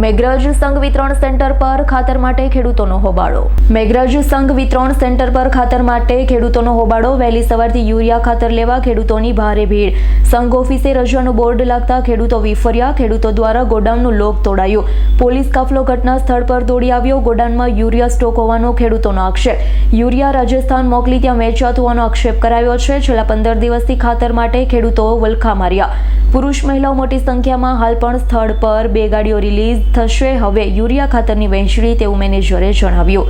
મેઘરજ સંઘ વિતરણ સેન્ટર પર ખાતર માટે ખેડૂતોનો હોબાળો. મેઘરાજ સંઘ વિતરણ સેન્ટર પર ખાતર માટે ખેડૂતોનો હોબાળો. વહેલી સવારથી યુરિયા ખાતર લેવા ખેડૂતોની ભારે ભીડ. સંઘ ઓફિસે રજાનું બોર્ડ લાગતા ખેડૂતો વિફર્યા. ખેડૂતો દ્વારા ગોડાઉનનું લોક તોડાયું. પોલીસ કાફલો ઘટના સ્થળ પર દોડી આવ્યો. ગોડાઉનમાં યુરિયા સ્ટોક હોવાનો ખેડૂતોનો આક્ષેપ. યુરિયા રાજસ્થાન મોકલી ત્યાં વેચાતું હોવાનો આક્ષેપ કરાયો છે. છેલ્લા પંદર દિવસથી ખાતર માટે ખેડૂતો વલખા માર્યા. પુરુષ મહિલાઓ મોટી સંખ્યામાં હાલ પણ સ્થળ પર બે ગાડીઓ રિલીઝ થશે. હવે યુરિયા ખાતરની વહેંચણી તેવું મેનેજરે જણાવ્યું.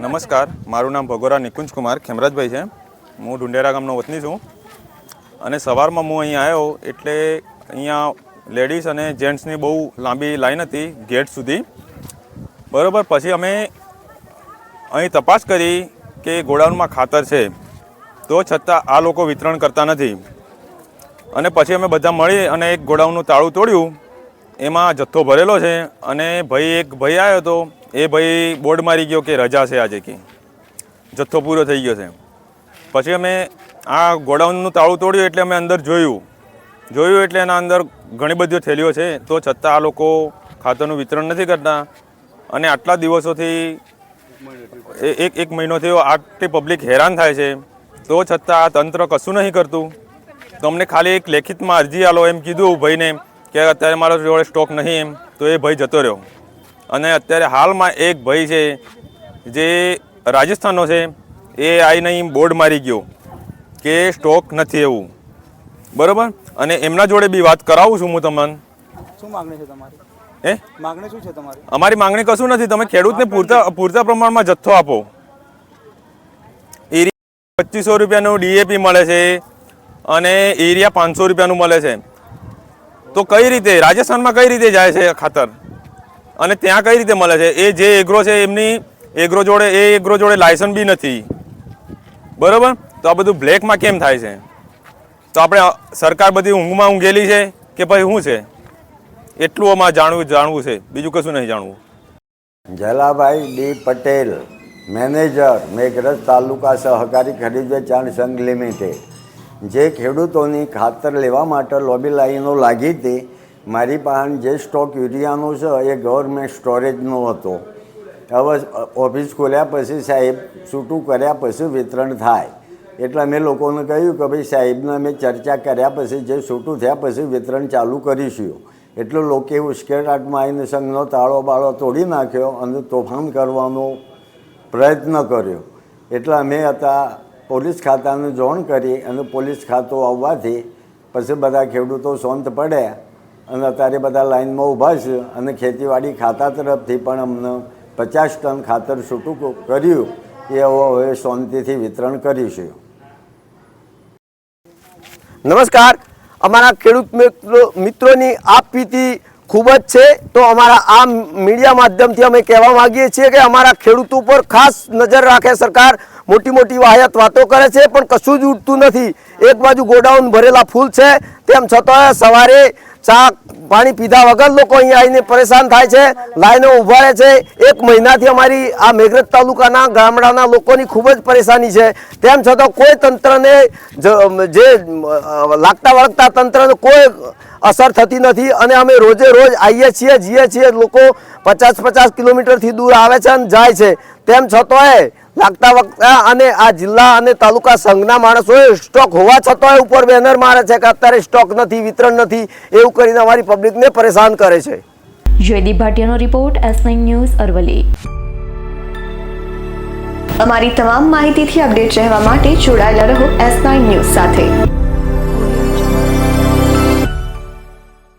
નમસ્કાર, મારું નામ ભગોરા નિકુંજ કુમાર ખેમરાજભાઈ છે. હું ડુંડેરા ગામનો વતની છું. અને સવારમાં હું અહીં આવ્યો એટલે અહીંયા લેડીઝ અને જેન્ટ્સની બહુ લાંબી લાઈન હતી ગેટ સુધી. બરાબર, પછી અમે અહીં તપાસ કરી કે ગોડાઉનમાં ખાતર છે. તો છતાં આ લોકો વિતરણ કરતા નથી. અને પછી અમે બધા મળી અને એક ગોડાઉનનું તાળું તોડ્યું. એમાં જથ્થો ભરેલો છે અને ભાઈ એક ભાઈ આવ્યો હતો, એ ભાઈ બોર્ડ મારી ગયો કે રજા છે આજે કે. જથ્થો પૂરો થઈ ગયો છે. પછી અમે આ ગોડાઉનનું તાળું તોડ્યું એટલે અમે અંદર જોયું. જોયું એટલે એના અંદર ઘણી બધી થેલીઓ છે, તો છતાં આ લોકો ખાતરનું વિતરણ નથી કરતા. અને આટલા દિવસોથી એક એક મહિનો થયો આટલી પબ્લિક હેરાન થાય છે. તો છતાં આ તંત્ર કશું નહીં કરતું. તો અમને ખાલી એક લેખિતમાં અરજી આલો એમ કીધું ભાઈને. કે અત્યારે મારો જોડે સ્ટોક નહીં એમ તો એ ભાઈ જતો રહ્યો. અને અત્યારે હાલમાં એક ભાઈ છે જે રાજસ્થાનનો છે એ આવીને અહીં બોર્ડ મારી ગયો કે સ્ટોક નથી એવું. બરાબર? અને એમના જોડે બી વાત કરાવું છું હું તમને. શું માગણી છે તમારી? એ માગણી શું છે તમારી? અમારી માંગણી કશું નથી. તમે ખેડૂતને પૂરતા પૂરતા પ્રમાણમાં જથ્થો આપો. એરિયા પચીસો રૂપિયાનું ડીએપી મળે છે અને એરિયા પાંચસો રૂપિયાનું મળે છે. તો કઈ રીતે? રાજસ્થાનમાં કઈ રીતે જાય છે ખાતર? અને ત્યાં કઈ રીતે મળે છે? એ જે એગ્રો છે એમની એગ્રો જોડે, એ એગ્રો જોડે લાયસન્સ બી નથી. બરાબર? તો આ બધું બ્લેકમાં કેમ થાય છે? તો આપણે સરકાર બધી ઊંઘમાં ઊંઘેલી છે કે ભાઈ શું છે? એટલું અમારે જાણવું જાણવું છે. બીજું કશું નહીં જાણવું. જલાભાઈ ડી પટેલ, મેનેજર, મેઘરજ તાલુકા સહકારી ખરીદ વેચાણ સંઘ લિમિટેડ. જે ખેડૂતોની ખાતર લેવા માટે લોબી લાઈનો લાગી હતી, મારી પાસે જે સ્ટોક યુરિયાનો છે, એ ગવર્મેન્ટ સ્ટોરેજનો હતો. હવે ઓફિસ ખોલ્યા પછી સાહેબ, છૂટું કર્યા પછી વિતરણ થાય. એટલે અમે લોકોને કહ્યું કે ભાઈ સાહેબને અમે ચર્ચા કર્યા પછી જે છૂટું થયા પછી વિતરણ ચાલુ કરીશું. એટલે લોકે ઉશ્કેરાટમાં આવીને સંઘનો તાળો બાળો તોડી નાખ્યો અને તોફાન કરવાનો પ્રયત્ન કર્યો. એટલે અમે હતા પોલીસ ખાતાને જોણ કરી અને પોલીસ ખાતું આવવાથી પછી બધા ખેડૂતો શાંત પડ્યા અને અત્યારે બધા લાઈનમાં ઊભા છે અને ખેતીવાડી ખાતા તરફથી પણ અમને પચાસ ટન ખાતર છૂટું કર્યું એ હવે શાંતિથી વિતરણ કરીશું. નમસ્કાર. અમારા ખેડૂત મિત્રો, મિત્રોની આપવીતી ખૂબ જ છે. તો અમારા આ મીડિયા માધ્યમથી અમે કહેવા માંગીએ છીએ કે અમારા ખેડૂતો પર ખાસ નજર રાખે સરકાર. મોટી મોટી વાહિયાત વાતો કરે છે, પણ કશું જ ઉઠતું નથી. એક બાજુ ગોડાઉન ભરેલા ફૂલ છે, તેમ છતાં સવારે ચા પાણી પીધા વગર લોકો અહીંયા આવીને પરેશાન થાય છે. લાઈનો ઊભા રહે છે. એક મહિનાથી અમારી આ મેઘરજ તાલુકાના ગામડાના લોકોની ખૂબ જ પરેશાની છે. તેમ છતાં કોઈ તંત્રને જે લાગતા વળગતા તંત્રને કોઈ અસર થતી નથી અને અમે રોજે રોજ આવીએ છીએ જઈએ છીએ, લોકો પચાસ પચાસ કિલોમીટરથી દૂર આવે છે અને જાય છે. તેમ છતાંય લાગતા વખતા અને આ જિલ્લા અને તાલુકા સંઘના માણસોએ સ્ટોક હોવા છતાંય ઉપર બેનર મારે છે કે અત્યારે સ્ટોક નથી વિતરણ નથી એવું કરીને અમારી પબ્લિકને પરેશાન કરે છે. જયદીપ ભાટિયાનો રિપોર્ટ એસ ન્યૂઝ અરવલી અમારી તમામ માહિતીથી અપડેટ રહેવા માટે જોડાયેલા રહો એસ ન્યૂઝ સાથે.